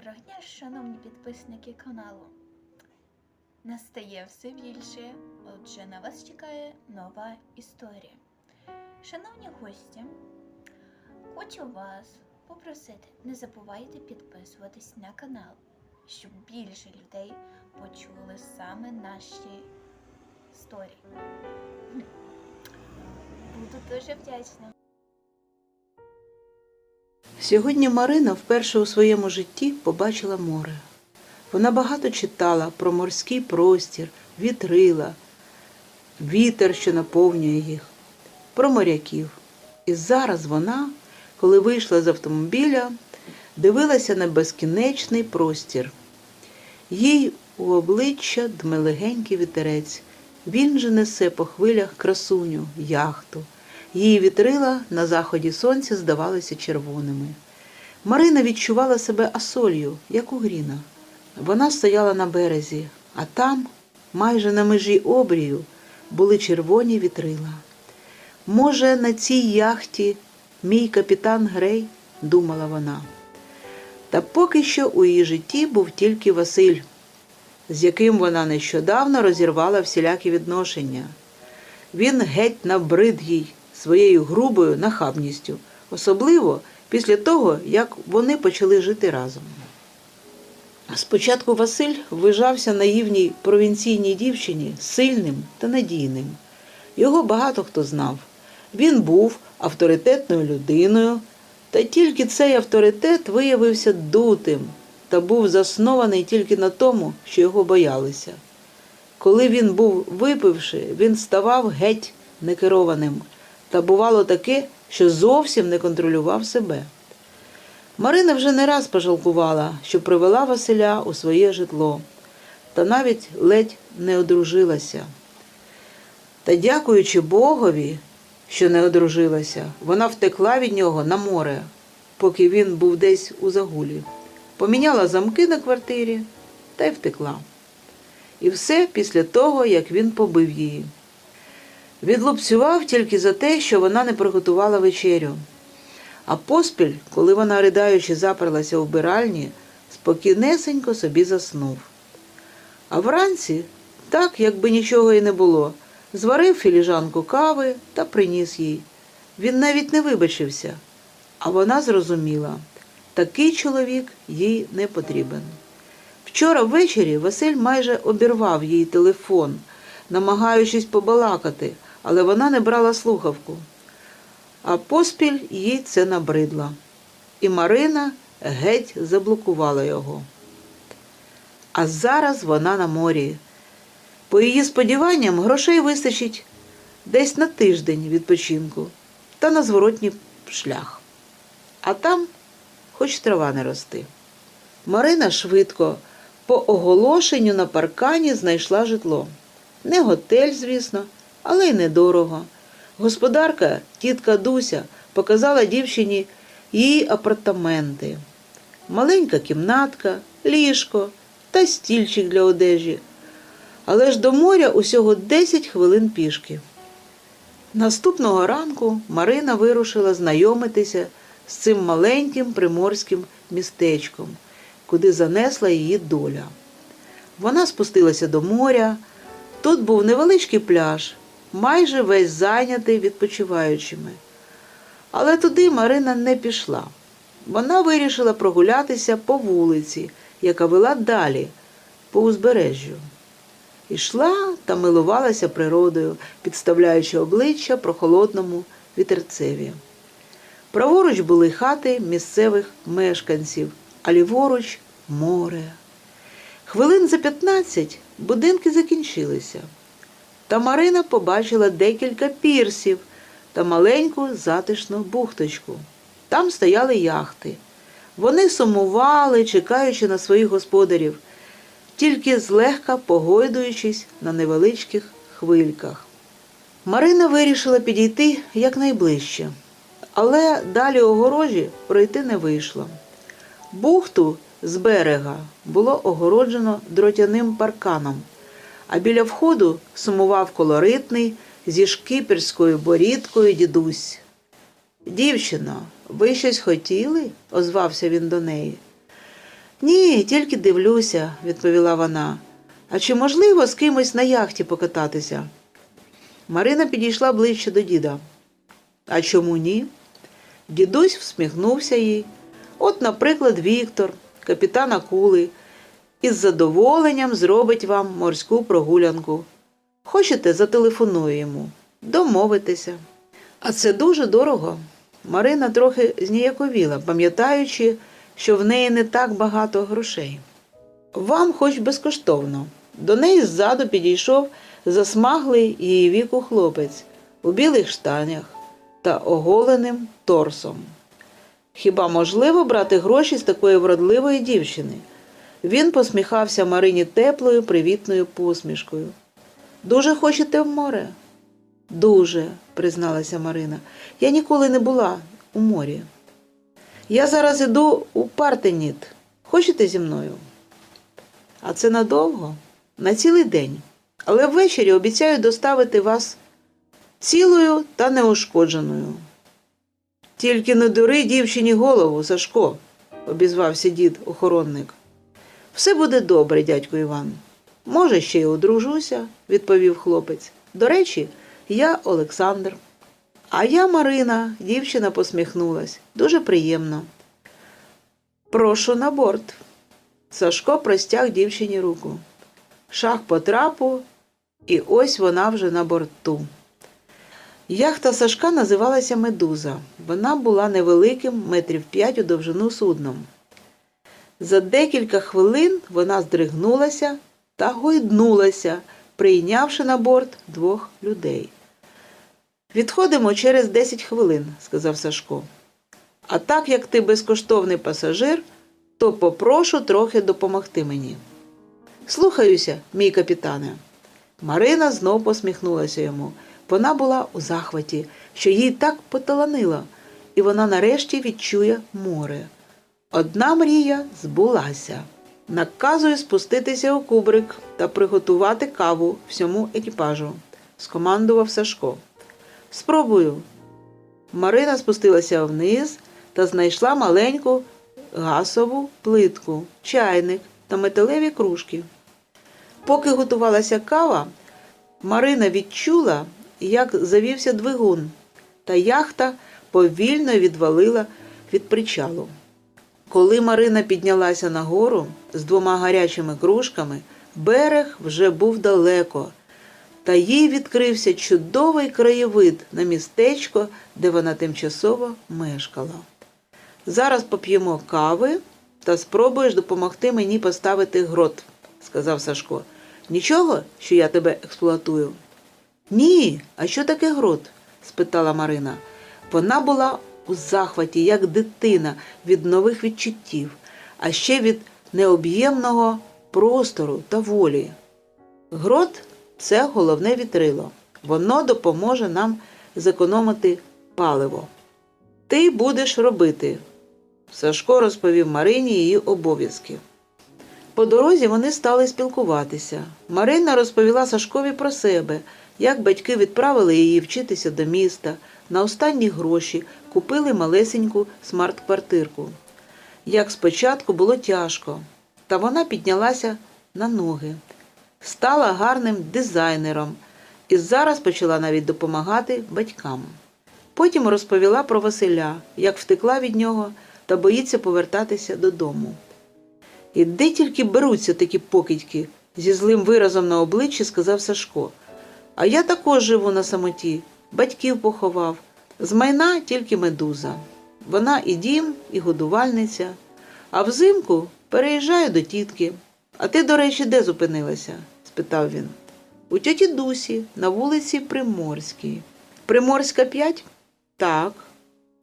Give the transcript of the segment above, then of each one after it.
Доброго дня, шановні підписники каналу. Настає все більше, отже, на вас чекає нова історія. Шановні гості, хочу вас попросити, не забувайте підписуватись на канал, щоб більше людей почули саме наші історії. Буду дуже вдячна. Сьогодні Марина вперше у своєму житті побачила море. Вона багато читала про морський простір, вітрила, вітер, що наповнює їх, про моряків. І зараз вона, коли вийшла з автомобіля, дивилася на безкінечний простір. Їй у обличчя дме легенький вітерець. Він же несе по хвилях красуню, яхту. Її вітрила на заході сонця здавалися червоними. Марина відчувала себе асолью, як у Гріна. Вона стояла на березі, а там, майже на межі обрію, були червоні вітрила. Може, на цій яхті мій капітан Грей, думала вона. Та поки що у її житті був тільки Василь, з яким вона нещодавно розірвала всілякі відношення. Він геть набрид їй своєю грубою нахабністю, особливо після того, як вони почали жити разом. Спочатку Василь вважався наївній провінційній дівчині сильним та надійним. Його багато хто знав. Він був авторитетною людиною, та тільки цей авторитет виявився дутим та був заснований тільки на тому, що його боялися. Коли він був випивши, він ставав геть некерованим, та бувало таке, що зовсім не контролював себе. Марина вже не раз пожалкувала, що привела Василя у своє житло, та навіть ледь не одружилася. Та, дякуючи Богові, що не одружилася, вона втекла від нього на море, поки він був десь у загулі, поміняла замки на квартирі та й втекла. І все після того, як він побив її. Відлупцював тільки за те, що вона не приготувала вечерю. А поспіль, коли вона, ридаючи, заперлася у вбиральні, спокійнесенько собі заснув. А вранці, так, якби нічого і не було, зварив філіжанку кави та приніс їй. Він навіть не вибачився, а вона зрозуміла, такий чоловік їй не потрібен. Вчора ввечері Василь майже обірвав їй телефон, намагаючись побалакати, але вона не брала слухавку. А поспіль їй це набридло. І Марина геть заблокувала його. А зараз вона на морі. По її сподіванням, грошей вистачить десь на тиждень відпочинку та на зворотній шлях. А там хоч трава не рости. Марина швидко по оголошенню на паркані знайшла житло. Не готель, звісно, але й недорого. Господарка, тітка Дуся, показала дівчині її апартаменти. Маленька кімнатка, ліжко та стільчик для одежі. Але ж до моря усього 10 хвилин пішки. Наступного ранку Марина вирушила знайомитися з цим маленьким приморським містечком, куди занесла її доля. Вона спустилася до моря. Тут був невеличкий пляж, майже весь зайнятий відпочиваючими. Але туди Марина не пішла. Вона вирішила прогулятися по вулиці, яка вела далі, по узбережжю. Ішла та милувалася природою, підставляючи обличчя прохолодному вітерцеві. Праворуч були хати місцевих мешканців, а ліворуч море. Хвилин за 15 будинки закінчилися. Та Марина побачила декілька пірсів та маленьку затишну бухточку. Там стояли яхти. Вони сумували, чекаючи на своїх господарів, тільки злегка погойдуючись на невеличких хвильках. Марина вирішила підійти якнайближче, але далі огорожі пройти не вийшло. Бухту з берега було огороджено дротяним парканом, а біля входу сумував колоритний зі шкіперською борідкою дідусь. Дівчино, ви щось хотіли? озвався він до неї. Ні, тільки дивлюся, відповіла вона. А чи можливо з кимось на яхті покататися? Марина підійшла ближче до діда. А чому ні? Дідусь всміхнувся їй. От, наприклад, Віктор, капітан Акули, із задоволенням зробить вам морську прогулянку. Хочете, зателефоную йому, домовитися. А це дуже дорого. Марина трохи зніяковіла, пам'ятаючи, що в неї не так багато грошей. Вам хоч безкоштовно. До неї ззаду підійшов засмаглий її віку хлопець у білих штанях та оголеним торсом. Хіба можливо брати гроші з такої вродливої дівчини? Він посміхався Марині теплою, привітною посмішкою. Дуже хочете в море? Дуже, призналася Марина. Я ніколи не була у морі. Я зараз іду у Партеніт. Хочете зі мною? А це надовго? На цілий день. Але ввечері обіцяю доставити вас цілою та неушкодженою. Тільки не дури дівчині голову, Сашко, обізвався дід охоронник. Все буде добре, дядько Іван. Може, ще й одружуся, відповів хлопець. До речі, я Олександр. А я Марина, дівчина посміхнулась. Дуже приємно. Прошу на борт. Сашко простяг дівчині руку. Шах по трапу, і ось вона вже на борту. Яхта Сашка називалася Медуза. Вона була невеликим, метрів п'ять у довжину судном. За декілька хвилин вона здригнулася та гойднулася, прийнявши на борт двох людей. Відходимо через 10 хвилин, сказав Сашко. А так як ти безкоштовний пасажир, то попрошу трохи допомогти мені. Слухаюся, мій капітане. Марина знов посміхнулася йому. Вона була у захваті, що їй так поталанило, і вона нарешті відчує море. Одна мрія збулася. Наказую спуститися у кубрик та приготувати каву всьому екіпажу, скомандував Сашко. Спробую. Марина спустилася вниз та знайшла маленьку гасову плитку, чайник та металеві кружки. Поки готувалася кава, Марина відчула, як завівся двигун, та яхта повільно відвалила від причалу. Коли Марина піднялася нагору з двома гарячими кружками, берег вже був далеко, та їй відкрився чудовий краєвид на містечко, де вона тимчасово мешкала. Зараз поп'ємо кави та спробуєш допомогти мені поставити грот, сказав Сашко. Нічого, що я тебе експлуатую? Ні, а що таке грот? спитала Марина. Вона була у захваті, як дитина, від нових відчуттів, а ще від необ'ємного простору та волі. Грот це головне вітрило. Воно допоможе нам зекономити паливо. Ти будеш робити. Сашко розповів Марині її обов'язки. По дорозі вони стали спілкуватися. Марина розповіла Сашкові про себе, як батьки відправили її вчитися до міста, на останні гроші купили малесеньку смарт-квартирку. Як спочатку було тяжко, та вона піднялася на ноги, стала гарним дизайнером і зараз почала навіть допомагати батькам. Потім розповіла про Василя, як втекла від нього та боїться повертатися додому. І де тільки беруться такі покидьки, зі злим виразом на обличчі сказав Сашко. А я також живу на самоті, батьків поховав. З майна тільки медуза. Вона і дім, і годувальниця. А взимку переїжджаю до тітки. А ти, до речі, де зупинилася? спитав він. У тьоті Дусі, на вулиці Приморській. Приморська 5? Так.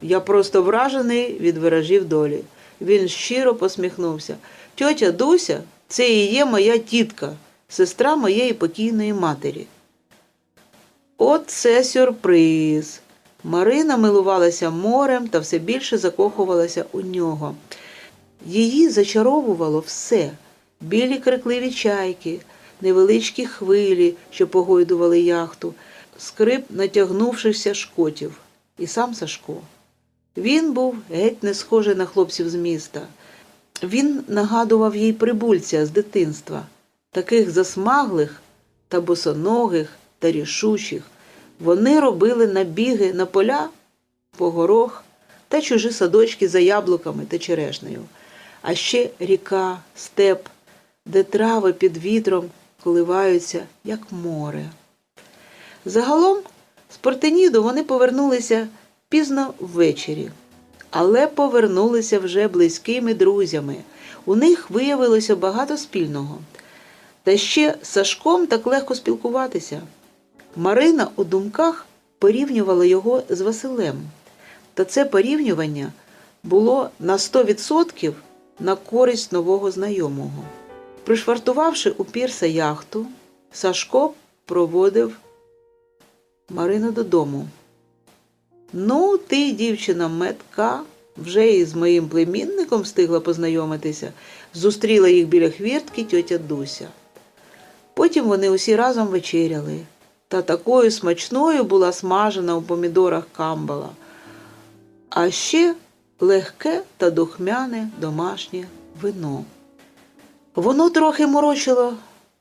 Я просто вражений від виражів долі. Він щиро посміхнувся. Тьотя Дуся це і є моя тітка, сестра моєї покійної матері. Оце сюрприз. Марина милувалася морем та все більше закохувалася у нього. Її зачаровувало все білі крикливі чайки, невеличкі хвилі, що погойдували яхту, скрип натягнувшихся шкотів, і сам Сашко. Він був геть не схожий на хлопців з міста. Він нагадував їй прибульця з дитинства, таких засмаглих та босоногих та рішучих. Вони робили набіги на поля по горох та чужі садочки за яблуками та черешнею, а ще ріка, степ, де трави під вітром коливаються, як море. Загалом з Портеніду вони повернулися пізно ввечері, але повернулися вже близькими друзями. У них виявилося багато спільного. Та ще з Сашком так легко спілкуватися. Марина у думках порівнювала його з Василем. Та це порівнювання було на 100% на користь нового знайомого. Пришвартувавши у пірса яхту, Сашко проводив Марину додому. Ну, ти, дівчина метка, вже і з моїм племінником встигла познайомитися, зустріла їх біля хвіртки тьотя Дуся. Потім вони усі разом вечеряли, та такою смачною була смажена у помідорах камбала, а ще легке та духмяне домашнє вино. Воно трохи морочило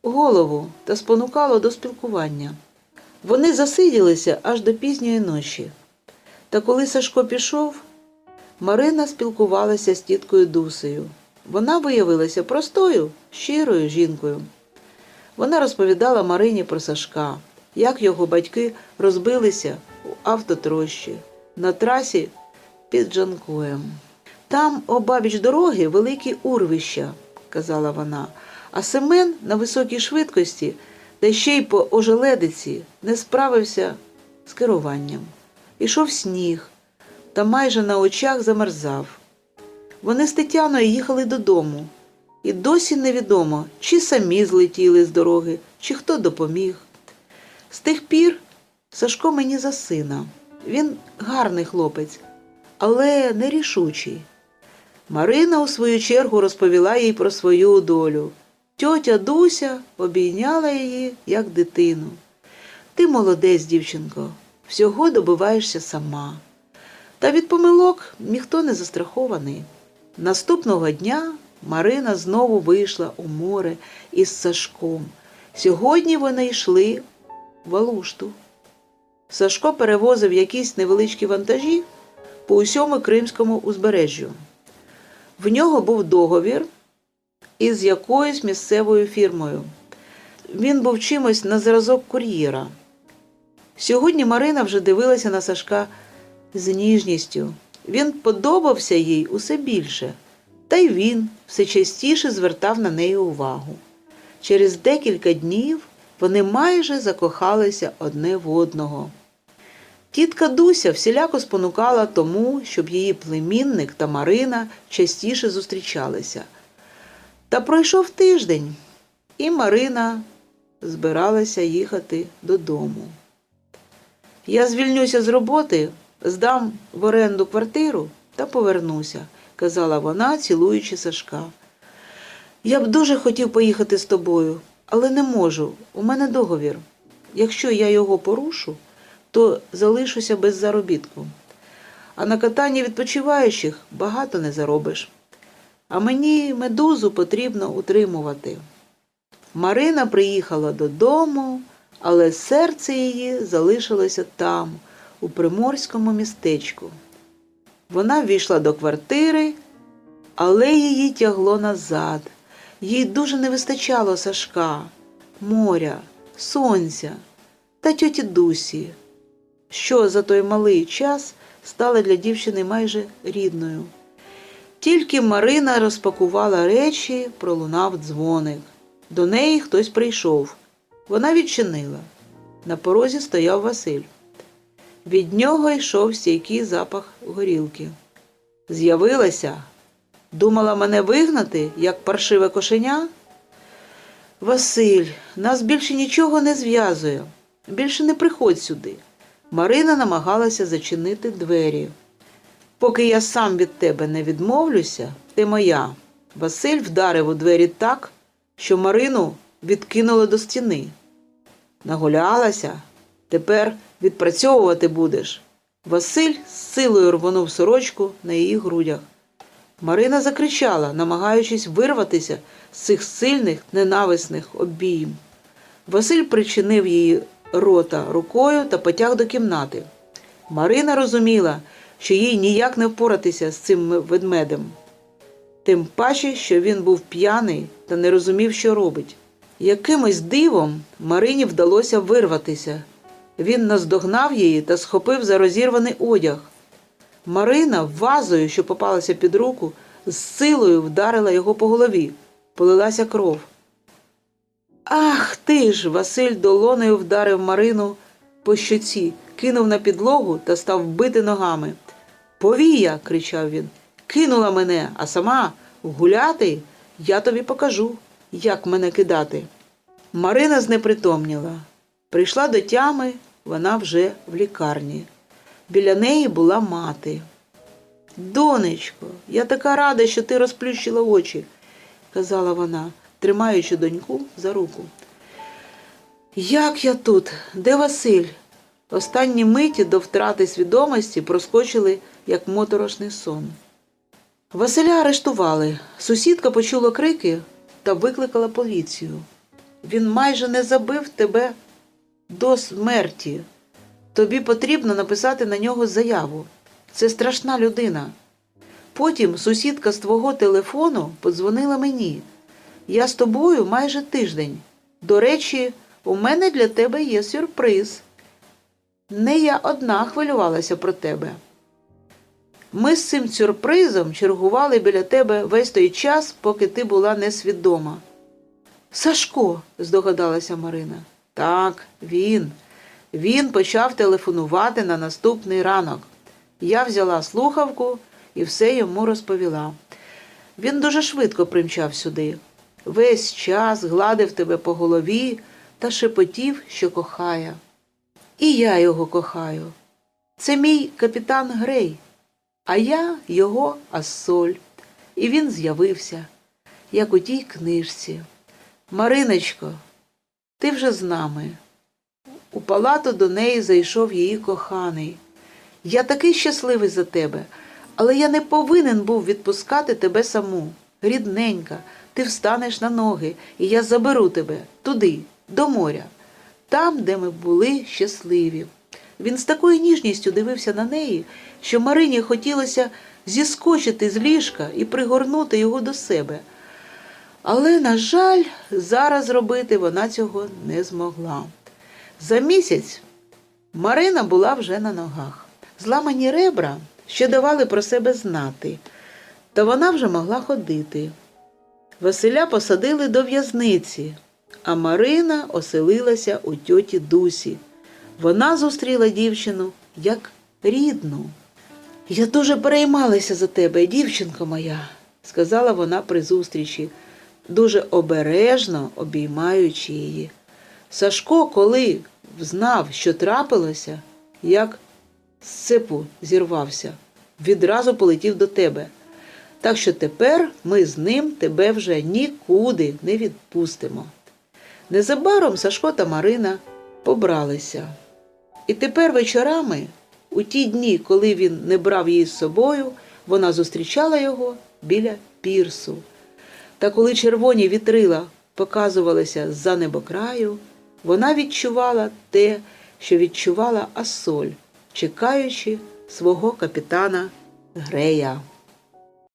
голову та спонукало до спілкування. Вони засиділися аж до пізньої ночі. Та коли Сашко пішов, Марина спілкувалася з тіткою Дусею. Вона виявилася простою, щирою жінкою. Вона розповідала Марині про Сашка, як його батьки розбилися у автотрощі на трасі під Джанкоєм. Там обабіч дороги великі урвища, казала вона, а Семен на високій швидкості та ще й по ожеледиці не справився з керуванням. Ішов сніг та майже на очах замерзав. Вони з Тетяною їхали додому, і досі невідомо, чи самі злетіли з дороги, чи хто допоміг. З тих пір Сашко мені за сина. Він гарний хлопець, але нерішучий. Марина у свою чергу розповіла їй про свою долю. Тьотя Дуся обійняла її, як дитину. Ти молодець, дівчинко, всього добиваєшся сама. Та від помилок ніхто не застрахований. Наступного дня Марина знову вийшла у море із Сашком. Сьогодні вони йшли в Алушту. Сашко перевозив якісь невеличкі вантажі по усьому Кримському узбережжю. В нього був договір із якоюсь місцевою фірмою. Він був чимось на зразок кур'єра. Сьогодні Марина вже дивилася на Сашка з ніжністю. Він подобався їй усе більше, та й він все частіше звертав на неї увагу. Через декілька днів вони майже закохалися одне в одного. Тітка Дуся всіляко спонукала тому, щоб її племінник та Марина частіше зустрічалися. Та пройшов тиждень, і Марина збиралася їхати додому. Я звільнюся з роботи, здам в оренду квартиру та повернуся, казала вона, цілуючи Сашка. Я б дуже хотів поїхати з тобою, але не можу. У мене договір. Якщо я його порушу, то залишуся без заробітку. А на катанні відпочиваючих багато не заробиш. А мені медузу потрібно утримувати. Марина приїхала додому, але серце її залишилося там, у приморському містечку. Вона ввійшла до квартири, але її тягло назад. Їй дуже не вистачало Сашка, моря, сонця та тьоті Дусі, що за той малий час стала для дівчини майже рідною. Тільки Марина розпакувала речі, пролунав дзвоник. До неї хтось прийшов. Вона відчинила. На порозі стояв Василь. Від нього йшов стійкий запах горілки. З'явилася, думала мене вигнати, як паршиве кошеня? Василь, нас більше нічого не зв'язує. Більше не приходь сюди. Марина намагалася зачинити двері. Поки я сам від тебе не відмовлюся, ти моя. Василь вдарив у двері так, що Марину відкинуло до стіни. Нагулялася, тепер відпрацьовувати будеш. Василь з силою рвонув сорочку на її грудях. Марина закричала, намагаючись вирватися з цих сильних ненависних обійм. Василь причинив її рота рукою та потяг до кімнати. Марина розуміла, що їй ніяк не впоратися з цим ведмедем. Тим паче, що він був п'яний та не розумів, що робить. Якимось дивом Марині вдалося вирватися. Він наздогнав її та схопив за розірваний одяг. Марина вазою, що попалася під руку, з силою вдарила його по голові. Полилася кров. Ах ти ж! Василь долонею вдарив Марину по щоці, кинув на підлогу та став бити ногами. Повія, кричав він, кинула мене, а сама гуляти я тобі покажу, як мене кидати. Марина знепритомніла. Прийшла до тями, вона вже в лікарні. Біля неї була мати. Донечко, я така рада, що ти розплющила очі, казала вона, тримаючи доньку за руку. Як я тут? Де Василь? Останні миті до втрати свідомості проскочили, як моторошний сон. Василя арештували. Сусідка почула крики та викликала поліцію. Він майже не забив тебе до смерті. Тобі потрібно написати на нього заяву. Це страшна людина. Потім сусідка з твого телефону подзвонила мені. Я з тобою майже тиждень. До речі, у мене для тебе є сюрприз. Не я одна хвилювалася про тебе. Ми з цим сюрпризом чергували біля тебе весь той час, поки ти була несвідома. Сашко, здогадалася Марина. Так, він. Він почав телефонувати на наступний ранок. Я взяла слухавку і все йому розповіла. Він дуже швидко примчав сюди. Весь час гладив тебе по голові та шепотів, що кохає. І я його кохаю. Це мій капітан Грей, а я його Ассоль. І він з'явився, як у тій книжці. Мариночко, ти вже з нами. У палату до неї зайшов її коханий. Я такий щасливий за тебе, але я не повинен був відпускати тебе саму. Рідненька, ти встанеш на ноги, і я заберу тебе туди, до моря, там, де ми були щасливі. Він з такою ніжністю дивився на неї, що Марині хотілося зіскочити з ліжка і пригорнути його до себе. Але, на жаль, зараз зробити вона цього не змогла. За місяць Марина була вже на ногах. Зламані ребра ще давали про себе знати, та вона вже могла ходити. Василя посадили до в'язниці, а Марина оселилася у тьоті Дусі. Вона зустріла дівчину як рідну. Я дуже переймалася за тебе, дівчинко моя, сказала вона при зустрічі, дуже обережно обіймаючи її. Сашко, коли знав, що трапилося, як з цепу зірвався, відразу полетів до тебе. Так що тепер ми з ним тебе вже нікуди не відпустимо. Незабаром Сашко та Марина побралися. І тепер вечорами, у ті дні, коли він не брав її з собою, вона зустрічала його біля пірсу. Та коли червоні вітрила показувалися з-за небокраю, вона відчувала те, що відчувала Асоль, чекаючи свого капітана Грея.